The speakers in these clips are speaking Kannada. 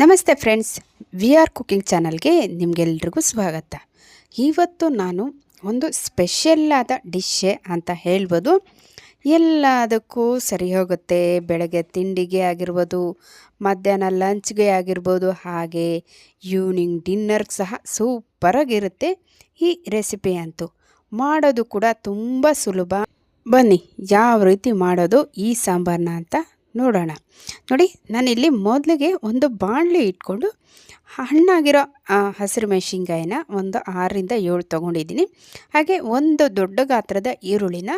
ನಮಸ್ತೆ ಫ್ರೆಂಡ್ಸ್, ವಿ ಆರ್ ಕುಕಿಂಗ್ ಚಾನಲ್ಗೆ ನಿಮಗೆಲ್ರಿಗೂ ಸ್ವಾಗತ. ಇವತ್ತು ನಾನು ಒಂದು ಸ್ಪೆಷಲ್ಲಾದ ಡಿಶ್ಶೆ ಅಂತ ಹೇಳ್ಬೋದು. ಎಲ್ಲದಕ್ಕೂ ಸರಿ ಹೋಗುತ್ತೆ. ಬೆಳಗ್ಗೆ ತಿಂಡಿಗೆ ಆಗಿರ್ಬೋದು, ಮಧ್ಯಾಹ್ನ ಲಂಚ್ಗೆ ಆಗಿರ್ಬೋದು, ಹಾಗೆ ಈವ್ನಿಂಗ್ ಡಿನ್ನರ್ಗೆ ಸಹ ಸೂಪರಾಗಿರುತ್ತೆ. ಈ ರೆಸಿಪಿ ಅಂತೂ ಮಾಡೋದು ಕೂಡ ತುಂಬ ಸುಲಭ. ಬನ್ನಿ, ಯಾವ ರೀತಿ ಮಾಡೋದು ಈ ಸಾಂಬಾರನ್ನ ಅಂತ ನೋಡೋಣ. ನೋಡಿ, ನಾನಿಲ್ಲಿ ಮೊದಲಿಗೆ ಒಂದು ಬಾಣಲಿ ಇಟ್ಕೊಂಡು ಹಣ್ಣಾಗಿರೋ ಹಸಿರು ಮೆಣಸಿನ್ಕಾಯಿನ ಒಂದು ಆರರಿಂದ ಏಳು ತೊಗೊಂಡಿದ್ದೀನಿ. ಹಾಗೆ ಒಂದು ದೊಡ್ಡ ಗಾತ್ರದ ಈರುಳ್ಳಿನ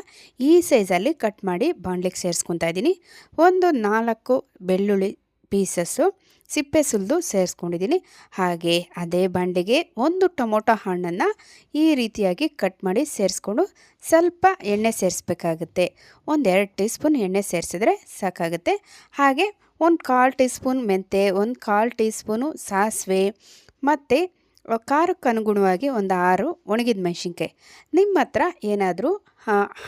ಈ ಸೈಜಲ್ಲಿ ಕಟ್ ಮಾಡಿ ಬಾಣಲಿಗೆ ಸೇರಿಸ್ಕೊತಾ ಇದ್ದೀನಿ. ಒಂದು ನಾಲ್ಕು ಬೆಳ್ಳುಳ್ಳಿ ಪೀಸಸ್ಸು ಸಿಪ್ಪೆ ಸುಲಿದು ಸೇರಿಸ್ಕೊಂಡಿದ್ದೀನಿ. ಹಾಗೆ ಅದೇ ಬಾಂಡೆಗೆ ಒಂದು ಟೊಮೊಟೊ ಹಣ್ಣನ್ನು ಈ ರೀತಿಯಾಗಿ ಕಟ್ ಮಾಡಿ ಸೇರಿಸ್ಕೊಂಡು ಸ್ವಲ್ಪ ಎಣ್ಣೆ ಸೇರಿಸ್ಬೇಕಾಗುತ್ತೆ. ಒಂದು ಎರಡು ಟೀ ಸ್ಪೂನ್ ಎಣ್ಣೆ ಸೇರಿಸಿದ್ರೆ ಸಾಕಾಗುತ್ತೆ. ಹಾಗೆ ಒಂದು ಕಾಲು ಟೀ ಸ್ಪೂನ್ ಮೆಂತೆ, ಒಂದು ಕಾಲು ಟೀ ಸ್ಪೂನು ಸಾಸಿವೆ ಮತ್ತು ಖಾರಕ್ಕೆ ಅನುಗುಣವಾಗಿ ಒಂದು ಆರು ಒಣಗಿದ ಮೆಣಸಿನ್ಕಾಯಿ. ನಿಮ್ಮ ಹತ್ರ ಏನಾದರೂ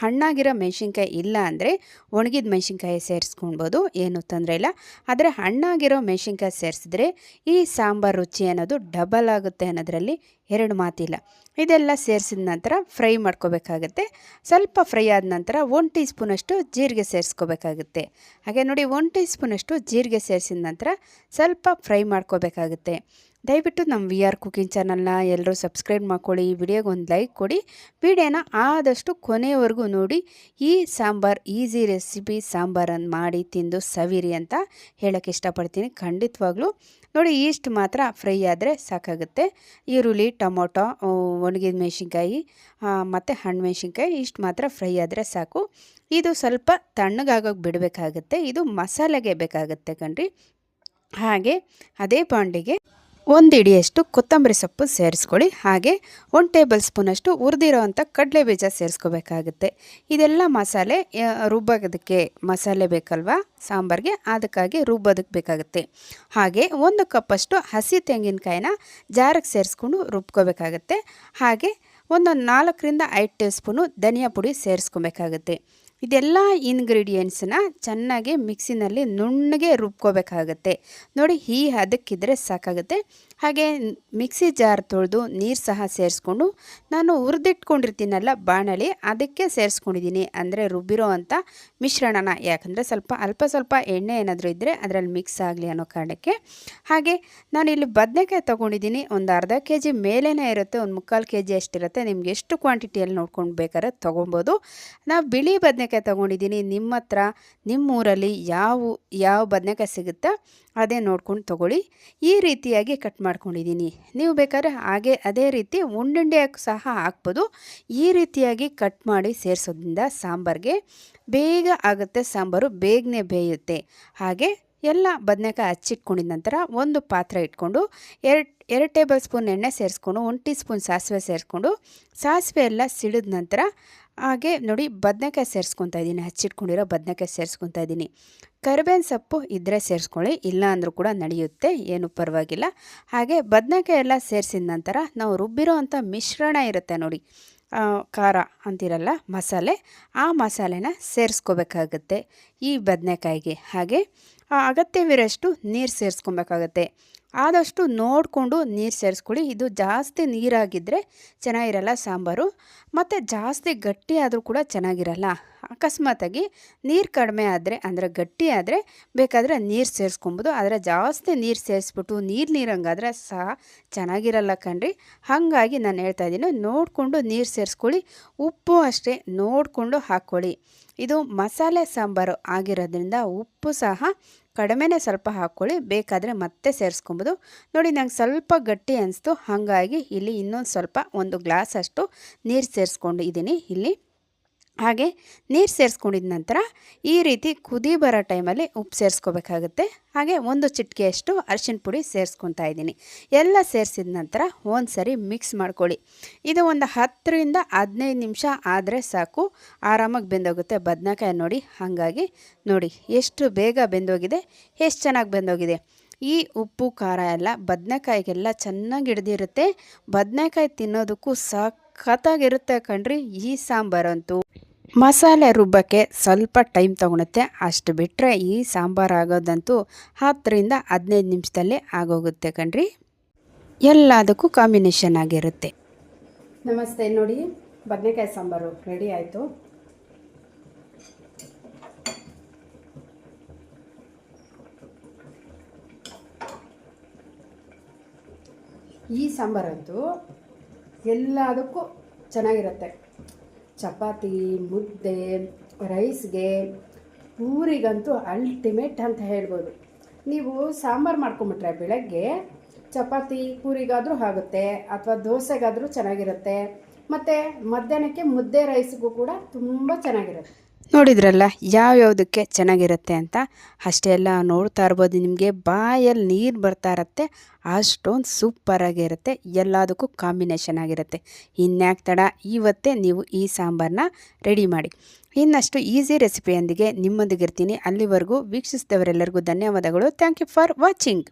ಹಣ್ಣಾಗಿರೋ ಮೆಣಸಿನ್ಕಾಯಿ ಇಲ್ಲ ಅಂದರೆ ಒಣಗಿದ ಮೆಣಸಿನ್ಕಾಯಿ ಸೇರಿಸ್ಕೊಳ್ಬೋದು ಏನು ತೊಂದರೆ ಇಲ್ಲ. ಆದರೆ ಹಣ್ಣಾಗಿರೋ ಮೆಣಸಿನ್ಕಾಯಿ ಸೇರಿಸಿದ್ರೆ ಈ ಸಾಂಬಾರು ರುಚಿ ಅನ್ನೋದು ಡಬಲ್ ಆಗುತ್ತೆ ಅನ್ನೋದರಲ್ಲಿ ಎರಡು ಮಾತಿಲ್ಲ. ಇದೆಲ್ಲ ಸೇರಿಸಿದ ನಂತರ ಫ್ರೈ ಮಾಡ್ಕೋಬೇಕಾಗುತ್ತೆ. ಸ್ವಲ್ಪ ಫ್ರೈ ಆದ ನಂತರ ಒನ್ ಟೀ ಸ್ಪೂನಷ್ಟು ಜೀರಿಗೆ ಸೇರಿಸ್ಕೋಬೇಕಾಗುತ್ತೆ. ಹಾಗೆ ನೋಡಿ ಒನ್ ಟೀ ಸ್ಪೂನಷ್ಟು ಜೀರಿಗೆ ಸೇರಿಸಿದ ನಂತರ ಸ್ವಲ್ಪ ಫ್ರೈ ಮಾಡ್ಕೋಬೇಕಾಗುತ್ತೆ. ದಯವಿಟ್ಟು ನಮ್ಮ ವಿ ಆರ್ ಕುಕಿಂಗ್ ಚಾನಲ್ನ ಎಲ್ಲರೂ ಸಬ್ಸ್ಕ್ರೈಬ್ ಮಾಡ್ಕೊಳ್ಳಿ ಈ ವಿಡಿಯೋಗೆ ಒಂದು ಲೈಕ್ ಕೊಡಿ, ವಿಡಿಯೋನ ಆದಷ್ಟು ಕೊನೆಯವರೆಗೂ ನೋಡಿ, ಈ ಸಾಂಬಾರು ಈಸಿ ರೆಸಿಪಿ ಸಾಂಬಾರನ್ನು ಮಾಡಿ ತಿಂದು ಸವಿರಿ ಅಂತ ಹೇಳೋಕ್ಕೆ ಇಷ್ಟಪಡ್ತೀನಿ. ಖಂಡಿತವಾಗ್ಲೂ ನೋಡಿ ಈಸ್ಟ್ ಮಾತ್ರ ಫ್ರೈ ಆದರೆ ಸಾಕಾಗುತ್ತೆ. ಈರುಳ್ಳಿ, ಟೊಮೊಟೊ ಒಣಗಿದ ಮೆಣಸಿನ್ಕಾಯಿ ಮತ್ತು ಹಣ್ಣು ಮೆಣಸಿನ್ಕಾಯಿ ಇಷ್ಟು ಮಾತ್ರ ಫ್ರೈ ಆದರೆ ಸಾಕು. ಇದು ಸ್ವಲ್ಪ ತಣ್ಣಗಾಗೋಕೆ ಬಿಡಬೇಕಾಗುತ್ತೆ. ಇದು ಮಸಾಲೆಗೆ ಬೇಕಾಗುತ್ತೆ ಕಣ್ರಿ. ಹಾಗೆ ಅದೇ ಬಾಂಡಿಗೆ ಒಂದು ಇಡಿಯಷ್ಟು ಕೊತ್ತಂಬರಿ ಸೊಪ್ಪು ಸೇರಿಸ್ಕೊಳ್ಳಿ. ಹಾಗೆ ಒಂದು ಟೇಬಲ್ ಸ್ಪೂನಷ್ಟು ಹುರಿದಿರೋ ಅಂಥ ಕಡಲೆ ಬೀಜ ಸೇರಿಸ್ಕೋಬೇಕಾಗುತ್ತೆ. ಇದೆಲ್ಲ ಮಸಾಲೆ ರುಬ್ಬೋದಕ್ಕೆ ಮಸಾಲೆ ಬೇಕಲ್ವಾ? ಸಾಂಬಾರಿಗೆ ಅದಕ್ಕಾಗಿ ರುಬ್ಬೋದಕ್ಕೆ ಬೇಕಾಗುತ್ತೆ. ಹಾಗೆ ಒಂದು ಕಪ್ಪಷ್ಟು ಹಸಿ ತೆಂಗಿನಕಾಯಿನ ಜಾರಕ್ಕೆ ಸೇರಿಸ್ಕೊಂಡು ರುಬ್ಕೋಬೇಕಾಗುತ್ತೆ. ಹಾಗೆ ಒಂದು ನಾಲ್ಕರಿಂದ ಐದು ಟೇಬಲ್ ಸ್ಪೂನು ಧನಿಯಾ ಪುಡಿ ಸೇರಿಸ್ಕೊಬೇಕಾಗುತ್ತೆ. ಇದೆಲ್ಲ ಇಂಗ್ರೀಡಿಯೆಂಟ್ಸನ್ನ ಚೆನ್ನಾಗಿ ಮಿಕ್ಸಿನಲ್ಲಿ ನುಣ್ಣಗೆ ರುಬ್ಕೋಬೇಕಾಗತ್ತೆ. ನೋಡಿ, ಈ ಅದಕ್ಕಿದ್ರೆ ಸಾಕಾಗುತ್ತೆ. ಹಾಗೆ ಮಿಕ್ಸಿ ಜಾರ್ ತೊಳೆದು ನೀರು ಸಹ ಸೇರಿಸ್ಕೊಂಡು ನಾನು ಹುರಿದಿಟ್ಕೊಂಡಿರ್ತೀನಲ್ಲ ಬಾಣಲಿ, ಅದಕ್ಕೆ ಸೇರಿಸ್ಕೊಂಡಿದ್ದೀನಿ ಅಂದರೆ ರುಬ್ಬಿರೋ ಅಂಥ ಮಿಶ್ರಣನ. ಯಾಕಂದರೆ ಸ್ವಲ್ಪ, ಅಲ್ಪ ಸ್ವಲ್ಪ ಎಣ್ಣೆ ಏನಾದರೂ ಇದ್ದರೆ ಅದರಲ್ಲಿ ಮಿಕ್ಸ್ ಆಗಲಿ ಅನ್ನೋ ಕಾರಣಕ್ಕೆ. ಹಾಗೆ ನಾನು ಇಲ್ಲಿ ಬದನೆಕಾಯಿ ತೊಗೊಂಡಿದ್ದೀನಿ ಒಂದು ಅರ್ಧ ಕೆ ಜಿ ಮೇಲೇ ಇರುತ್ತೆ. ಒಂದು ಮುಕ್ಕಾಲು ಕೆ ಜಿ ಅಷ್ಟಿರುತ್ತೆ. ನಿಮ್ಗೆ ಎಷ್ಟು ಕ್ವಾಂಟಿಟಿಯಲ್ಲಿ ನೋಡ್ಕೊಂಡು ಬೇಕಾದ್ರೆ ತೊಗೊಬೋದು. ನಾವು ಬಿಳಿ ಬದನೆಕಾಯಿ ತೊಗೊಂಡಿದ್ದೀನಿ ನಿಮ್ಮ ಹತ್ರ ನಿಮ್ಮ ಊರಲ್ಲಿ ಯಾವ ಯಾವ ಬದನೆಕಾಯಿ ಸಿಗುತ್ತಾ ಅದೇ ನೋಡ್ಕೊಂಡು ತೊಗೊಳ್ಳಿ. ಈ ರೀತಿಯಾಗಿ ಕಟ್ ಮಾಡ್ಕೊಂಡಿದ್ದೀನಿ. ನೀವು ಬೇಕಾದ್ರೆ ಹಾಗೆ ಅದೇ ರೀತಿ ಉಂಡುಂಡೆ ಸಹ ಹಾಕ್ಬೋದು. ಈ ರೀತಿಯಾಗಿ ಕಟ್ ಮಾಡಿ ಸೇರಿಸೋದ್ರಿಂದ ಸಾಂಬಾರಿಗೆ ಬೇಗ ಆಗುತ್ತೆ, ಸಾಂಬಾರು ಬೇಗನೆ ಬೇಯುತ್ತೆ. ಹಾಗೆ ಎಲ್ಲ ಬದನೆಕಾಯಿ ಹಚ್ಚಿಟ್ಕೊಂಡಿದ ನಂತರ ಒಂದು ಪಾತ್ರೆ ಇಟ್ಕೊಂಡು, ಎರಡು ಎರಡು ಟೇಬಲ್ ಸ್ಪೂನ್ ಎಣ್ಣೆ ಸೇರಿಸ್ಕೊಂಡು, ಒಂದು ಟೀ ಸ್ಪೂನ್ ಸಾಸಿವೆ ಸೇರಿಸ್ಕೊಂಡು, ಸಾಸಿವೆ ಎಲ್ಲ ಸಿಡಿದ ನಂತರ ಹಾಗೆ ನೋಡಿ ಬದನೆಕಾಯಿ ಸೇರಿಸ್ಕೊತಾ ಇದ್ದೀನಿ, ಹಚ್ಚಿಟ್ಕೊಂಡಿರೋ ಬದನೆಕಾಯಿ ಸೇರಿಸ್ಕೊತಾ ಇದ್ದೀನಿ. ಕರಿಬೇವಿನ ಸೊಪ್ಪು ಇದ್ದರೆ ಸೇರಿಸ್ಕೊಳ್ಳಿ, ಇಲ್ಲ ಅಂದರೂ ಕೂಡ ನಡೆಯುತ್ತೆ, ಏನು ಪರವಾಗಿಲ್ಲ. ಹಾಗೆ ಬದನೆಕಾಯಿ ಎಲ್ಲ ಸೇರಿಸಿದ ನಂತರ ನಾವು ರುಬ್ಬಿರೋ ಮಿಶ್ರಣ ಇರುತ್ತೆ ನೋಡಿ ಖಾರ ಅಂತಿರಲ್ಲ ಮಸಾಲೆ, ಆ ಮಸಾಲೆನ ಸೇರಿಸ್ಕೋಬೇಕಾಗತ್ತೆ ಈ ಬದನೆಕಾಯಿಗೆ. ಹಾಗೆ ಅಗತ್ಯವಿರೋಷ್ಟು ನೀರು ಸೇರಿಸ್ಕೊಬೇಕಾಗತ್ತೆ. ಆದಷ್ಟು ನೋಡಿಕೊಂಡು ನೀರು ಸೇರಿಸ್ಕೊಳ್ಳಿ. ಇದು ಜಾಸ್ತಿ ನೀರಾಗಿದ್ದರೆ ಚೆನ್ನಾಗಿರಲ್ಲ ಸಾಂಬಾರು. ಮತ್ತು ಜಾಸ್ತಿ ಗಟ್ಟಿ ಆದರೂ ಕೂಡ ಚೆನ್ನಾಗಿರಲ್ಲ. ಅಕಸ್ಮಾತಾಗಿ ನೀರು ಕಡಿಮೆ ಆದರೆ, ಅಂದರೆ ಗಟ್ಟಿ ಆದರೆ ಬೇಕಾದರೆ ನೀರು ಸೇರಿಸ್ಕೊಬೋದು. ಆದರೆ ಜಾಸ್ತಿ ನೀರು ಸೇರಿಸ್ಬಿಟ್ಟು ನೀರು ನೀರಂಗಾದರೆ ಸಹ ಚೆನ್ನಾಗಿರಲ್ಲ ಕಣ್ರಿ. ಹಾಗಾಗಿ ನಾನು ಹೇಳ್ತಾ ಇದ್ದೀನಿ, ನೋಡಿಕೊಂಡು ನೀರು ಸೇರಿಸ್ಕೊಳ್ಳಿ. ಉಪ್ಪು ಅಷ್ಟೇ ನೋಡಿಕೊಂಡು ಹಾಕ್ಕೊಳ್ಳಿ. ಇದು ಮಸಾಲೆ ಸಾಂಬಾರು ಆಗಿರೋದ್ರಿಂದ ಉಪ್ಪು ಸಹ ಕಡಿಮೆನೇ ಸ್ವಲ್ಪ ಹಾಕ್ಕೊಳ್ಳಿ, ಬೇಕಾದರೆ ಮತ್ತೆ ಸೇರಿಸ್ಕೊಬೋದು. ನೋಡಿ, ನಂಗೆ ಸ್ವಲ್ಪ ಗಟ್ಟಿ ಅನಿಸ್ತು, ಹಾಗಾಗಿ ಇಲ್ಲಿ ಇನ್ನೊಂದು ಸ್ವಲ್ಪ ಒಂದು ಗ್ಲಾಸ್ ಅಷ್ಟು ನೀರು ಸೇರಿಸ್ಕೊಂಡಿದ್ದೀನಿ ಇಲ್ಲಿ. ಹಾಗೆ ನೀರು ಸೇರಿಸ್ಕೊಂಡಿದ ನಂತರ ಈ ರೀತಿ ಕುದಿ ಬರೋ ಟೈಮಲ್ಲಿ ಉಪ್ಪು ಸೇರಿಸ್ಕೋಬೇಕಾಗುತ್ತೆ. ಹಾಗೆ ಒಂದು ಚಿಟಿಕೆಯಷ್ಟು ಅರಿಶಿನ ಪುಡಿ ಸೇರಿಸ್ಕೊತಾ ಇದ್ದೀನಿ. ಎಲ್ಲ ಸೇರಿಸಿದ ನಂತರ ಒಂದು ಸರಿ ಮಿಕ್ಸ್ ಮಾಡ್ಕೊಳ್ಳಿ. ಇದು ಒಂದು ಹತ್ತರಿಂದ ಹದಿನೈದು ನಿಮಿಷ ಆದರೆ ಸಾಕು. ಆರಾಮಾಗಿ ಬೆಂದೋಗುತ್ತೆ. ಬದನೆಕಾಯಿ ನೋಡಿ, ಹಾಗಾಗಿ ನೋಡಿ, ಎಷ್ಟು ಬೇಗ ಬೆಂದೋಗಿದೆ, ಎಷ್ಟು ಚೆನ್ನಾಗಿ ಬೆಂದೋಗಿದೆ. ಈ ಉಪ್ಪು, ಖಾರ ಎಲ್ಲ ಬದನೆಕಾಯಿಗೆಲ್ಲ ಚೆನ್ನಾಗಿ ಹಿಡ್ದಿರುತ್ತೆ. ಬದನೆಕಾಯಿ ತಿನ್ನೋದಕ್ಕೂ ಸಖತ್ತಾಗಿರುತ್ತೆ ಕಣ್ರಿ. ಈ ಸಾಂಬಾರಂತೂ. ಮಸಾಲೆ ರುಬ್ಬಕ್ಕೆ ಸ್ವಲ್ಪ ಟೈಮ್ ತೊಗೊಳುತ್ತೆ. ಅಷ್ಟು ಬಿಟ್ಟರೆ ಈ ಸಾಂಬಾರು ಆಗೋದಂತೂ ಹತ್ತರಿಂದ ಹದಿನೈದು ನಿಮಿಷದಲ್ಲಿ ಆಗೋಗುತ್ತೆ ಕಣ್ರಿ. ಎಲ್ಲದಕ್ಕೂ ಕಾಂಬಿನೇಷನ್ ಆಗಿರುತ್ತೆ. ನಮಸ್ತೆ, ನೋಡಿ, ಬದನೆಕಾಯಿ ಸಾಂಬಾರು ರೆಡಿ ಆಯಿತು. ಈ ಸಾಂಬಾರಂತೂ ಎಲ್ಲದಕ್ಕೂ ಚೆನ್ನಾಗಿರುತ್ತೆ. ಚಪಾತಿ, ಮುದ್ದೆ, ರೈಸ್ಗೆ ಪೂರಿಗಂತೂ ಅಲ್ಟಿಮೇಟ್ ಅಂತ ಹೇಳ್ಬೋದು. ನೀವು ಸಾಂಬಾರು ಮಾಡ್ಕೊಂಬಿಟ್ರೆ ಬೆಳಗ್ಗೆ ಚಪಾತಿ ಪೂರಿಗಾದರೂ ಆಗುತ್ತೆ, ಅಥವಾ ದೋಸೆಗಾದರೂ ಚೆನ್ನಾಗಿರುತ್ತೆ, ಮತ್ತು ಮಧ್ಯಾಹ್ನಕ್ಕೆ ಮುದ್ದೆ, ರೈಸ್ಗೂ ಕೂಡ ತುಂಬ ಚೆನ್ನಾಗಿರುತ್ತೆ. ನೋಡಿದ್ರಲ್ಲ ಯಾವ್ಯಾವುದಕ್ಕೆ ಚೆನ್ನಾಗಿರುತ್ತೆ ಅಂತ? ಅಷ್ಟೇ ಎಲ್ಲ ನೋಡ್ತಾ ಇರ್ಬೋದು, ನಿಮಗೆ ಬಾಯಲ್ಲಿ ನೀರು ಬರ್ತಾ ಇರತ್ತೆ, ಅಷ್ಟೊಂದು ಸೂಪರಾಗಿರುತ್ತೆ ಎಲ್ಲದಕ್ಕೂ ಕಾಂಬಿನೇಷನ್ ಆಗಿರುತ್ತೆ. ಇನ್ಯಾಕೆ ತಡ, ಇವತ್ತೇ ನೀವು ಈ ಸಾಂಬಾರನ್ನ ರೆಡಿ ಮಾಡಿ. ಇನ್ನಷ್ಟು ಈಸಿ ರೆಸಿಪಿಯೊಂದಿಗೆ ನಿಮ್ಮೊಂದಿಗಿರ್ತೀನಿ. ಅಲ್ಲಿವರೆಗೂ ವೀಕ್ಷಿಸಿದವರೆಲ್ಲರಿಗೂ ಧನ್ಯವಾದಗಳು. Thank you for watching